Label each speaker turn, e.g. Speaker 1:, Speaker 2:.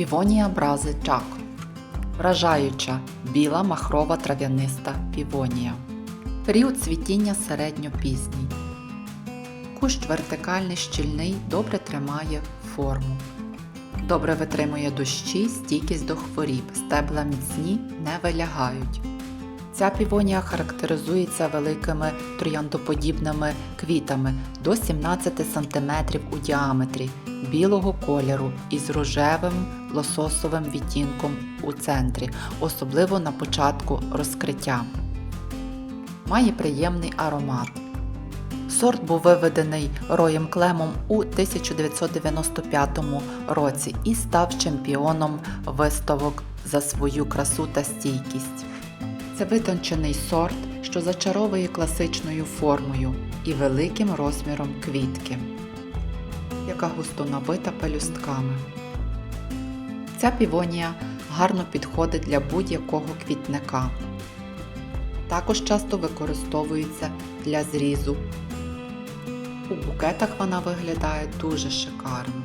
Speaker 1: Півонія брази чак Вражаюча біла махрова трав'яниста півонія. Період цвітіння середньопізній. Кущ вертикальний щільний добре тримає форму. Добре витримує дощі, стійкість до хворіб, стебла міцні, не вилягають. Ця півонія характеризується великими трояндоподібними квітами до 17 см у діаметрі, білого кольору із рожевим лососовим відтінком у центрі, особливо на початку розкриття. Має приємний аромат. Сорт був виведений Роєм Клемом у 1995 році і став чемпіоном виставок за свою красу та стійкість. Це витончений сорт, що зачаровує класичною формою і великим розміром квітки, яка густо набита пелюстками. Ця півонія гарно підходить для будь-якого квітника. Також часто використовується для зрізу. У букетах вона виглядає дуже шикарно.